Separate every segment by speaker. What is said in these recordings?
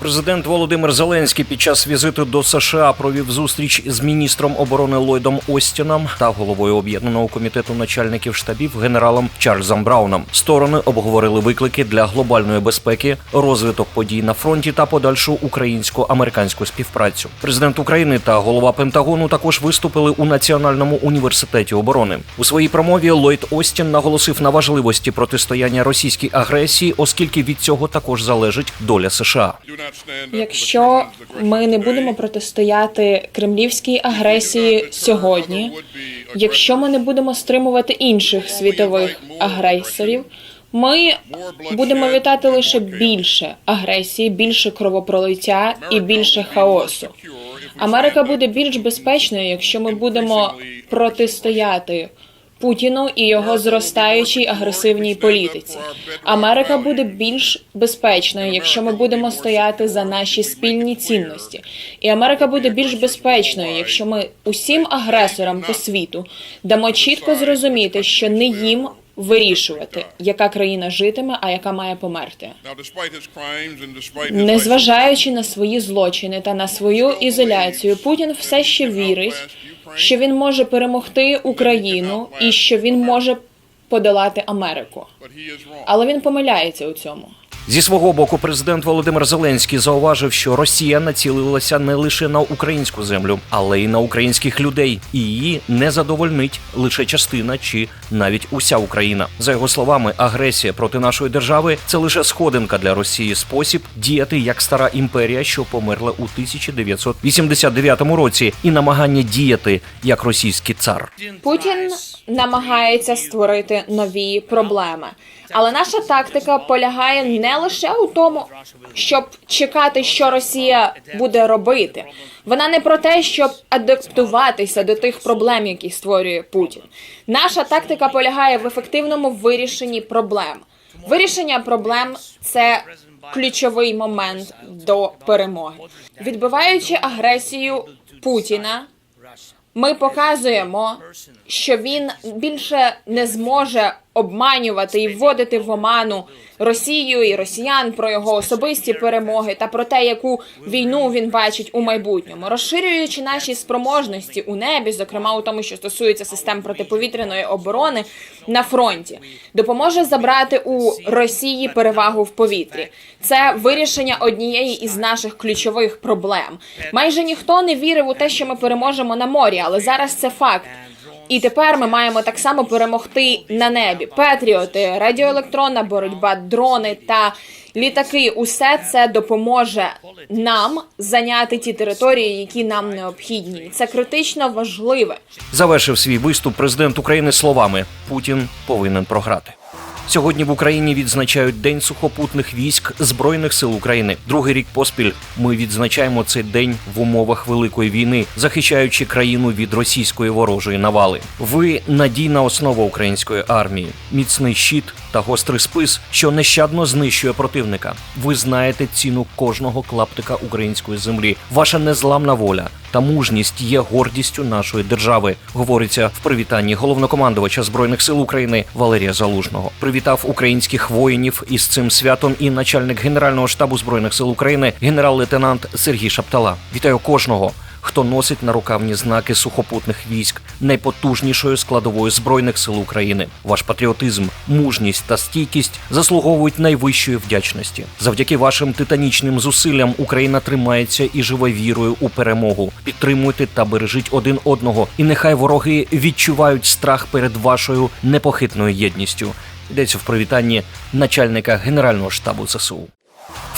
Speaker 1: Президент Володимир Зеленський під час візиту до США провів зустріч з міністром оборони Ллойдом Остіном та головою об'єднаного комітету начальників штабів генералом Чарльзом Брауном. Сторони обговорили виклики для глобальної безпеки, розвиток подій на фронті та подальшу українсько-американську співпрацю. Президент України та голова Пентагону також виступили у Національному університеті оборони. У своїй промові Ллойд Остін наголосив на важливості протистояння російській агресії, оскільки від цього також залежить доля США.
Speaker 2: Якщо ми не будемо протистояти кремлівській агресії сьогодні, якщо ми не будемо стримувати інших світових агресорів, ми будемо вітати лише більше агресії, більше кровопролиття і більше хаосу. Америка буде більш безпечною, якщо ми будемо протистояти Путіну і його зростаючій агресивній політиці. Америка буде більш безпечною, якщо ми будемо стояти за наші спільні цінності. І Америка буде більш безпечною, якщо ми усім агресорам по світу дамо чітко зрозуміти, що не їм вирішувати, яка країна житиме, а яка має померти. Незважаючи на свої злочини та на свою ізоляцію, Путін все ще вірить, що він може перемогти Україну і що він може подолати Америку. Але він помиляється у цьому.
Speaker 1: Зі свого боку, президент Володимир Зеленський зауважив, що Росія націлилася не лише на українську землю, але й на українських людей, і її не задовольнить лише частина чи навіть уся Україна. За його словами, агресія проти нашої держави це лише сходинка для Росії, спосіб діяти як стара імперія, що померла у 1989 році, і намагання діяти як російський цар.
Speaker 2: Путін намагається створити нові проблеми. Але наша тактика полягає не лише у тому, щоб чекати, що Росія буде робити. Вона не про те, щоб адаптуватися до тих проблем, які створює Путін. Наша тактика полягає в ефективному вирішенні проблем. Вирішення проблем це ключовий момент до перемоги. Відбиваючи агресію Путіна, ми показуємо, що він більше не зможе обманювати і вводити в оману Росію і росіян про його особисті перемоги та про те, яку війну він бачить у майбутньому, розширюючи наші спроможності у небі, зокрема у тому, що стосується систем протиповітряної оборони на фронті, допоможе забрати у Росії перевагу в повітрі. Це вирішення однієї із наших ключових проблем. Майже ніхто не вірив у те, що ми переможемо на морі, але зараз це факт. І тепер ми маємо так само перемогти на небі. Петріоти, радіоелектронна боротьба, дрони та літаки. Усе це допоможе нам зайняти ті території, які нам необхідні. Це критично важливе.
Speaker 1: Завершив свій виступ президент України словами: Путін повинен програти. Сьогодні в Україні відзначають День сухопутних військ Збройних сил України. Другий рік поспіль ми відзначаємо цей день в умовах великої війни, захищаючи країну від російської ворожої навали. Ви надійна основа української армії, міцний щит та гострий спис, що нещадно знищує противника. Ви знаєте ціну кожного клаптика української землі. Ваша незламна воля та мужність є гордістю нашої держави. Говориться в привітанні головнокомандувача збройних сил України Валерія Залужного. Привітав українських воїнів із цим святом і начальник генерального штабу збройних сил України, генерал-лейтенант Сергій Шаптала. Вітаю кожного. Хто носить на рукавні знаки сухопутних військ найпотужнішої складової збройних сил України? Ваш патріотизм, мужність та стійкість заслуговують найвищої вдячності. Завдяки вашим титанічним зусиллям Україна тримається і живе вірою у перемогу. Підтримуйте та бережіть один одного, і нехай вороги відчувають страх перед вашою непохитною єдністю. Йдеться в привітанні начальника генерального штабу ЗСУ.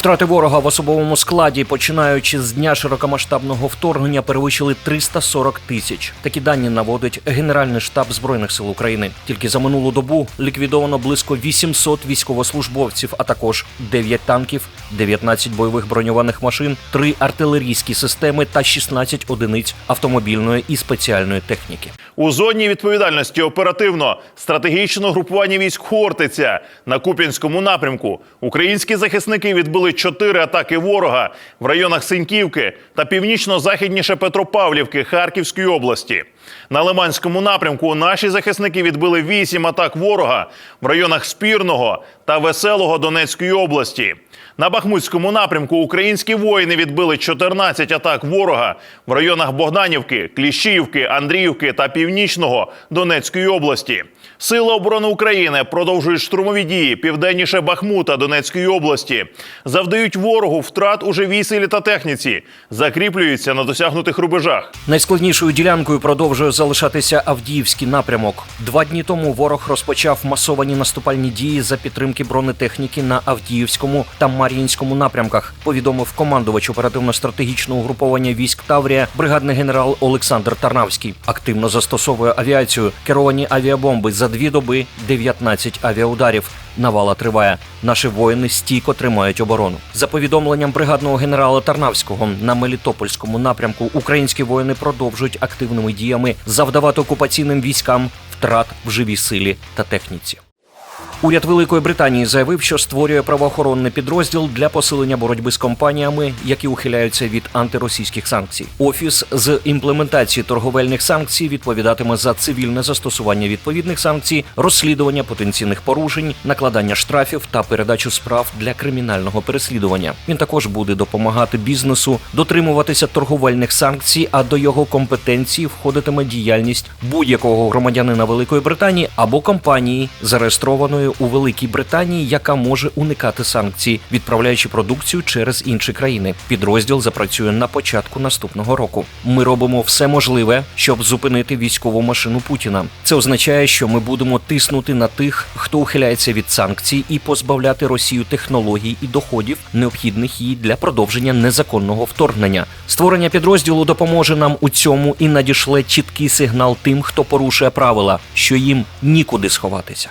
Speaker 1: Втрати ворога в особовому складі, починаючи з дня широкомасштабного вторгнення, перевищили 340 тисяч. Такі дані наводить Генеральний штаб збройних сил України. Тільки за минулу добу ліквідовано близько 800 військовослужбовців, а також 9 танків, 19 бойових броньованих машин, 3 артилерійські системи та 16 одиниць автомобільної і спеціальної техніки.
Speaker 3: У зоні відповідальності оперативно стратегічне групування військ Хортиця на Куп'янському напрямку. Українські захисники відбили чотири атаки ворога в районах Синьківки та північно-західніше Петропавлівки Харківської області. На Лиманському напрямку наші захисники відбили вісім атак ворога в районах Спірного та Веселого Донецької області. На Бахмутському напрямку українські воїни відбили 14 атак ворога в районах Богданівки, Кліщіївки, Андріївки та Північного Донецької області. Сили оборони України продовжують штурмові дії південніше Бахмута Донецької області, завдають ворогу втрат у живій силі та техніці, закріплюються на досягнутих рубежах.
Speaker 1: Найскладнішою ділянкою продовжує залишатися Авдіївський напрямок. Два дні тому ворог розпочав масовані наступальні дії за підтримки бронетехніки на Авдіївському та Мар'їнському напрямках. Повідомив командувач оперативно-стратегічного угруповання військ Таврія, бригадний генерал Олександр Тарнавський. Активно застосовує авіацію, керовані авіабомби за дві доби 19 авіаударів. Навала триває. Наші воїни стійко тримають оборону. За повідомленням бригадного генерала Тарнавського на Мелітопольському напрямку українські воїни продовжують активними діями завдавати окупаційним військам втрат в живій силі та техніці. Уряд Великої Британії заявив, що створює правоохоронний підрозділ для посилення боротьби з компаніями, які ухиляються від антиросійських санкцій. Офіс з імплементації торговельних санкцій відповідатиме за цивільне застосування відповідних санкцій, розслідування потенційних порушень, накладання штрафів та передачу справ для кримінального переслідування. Він також буде допомагати бізнесу дотримуватися торговельних санкцій, а до його компетенції входитиме діяльність будь-якого громадянина Великої Британії або компанії, зареєстрованої у Великій Британії, яка може уникати санкцій, відправляючи продукцію через інші країни. Підрозділ запрацює на початку наступного року. Ми робимо все можливе, щоб зупинити військову машину Путіна. Це означає, що ми будемо тиснути на тих, хто ухиляється від санкцій, і позбавляти Росію технологій і доходів, необхідних їй для продовження незаконного вторгнення. Створення підрозділу допоможе нам у цьому і надішле чіткий сигнал тим, хто порушує правила, що їм нікуди сховатися.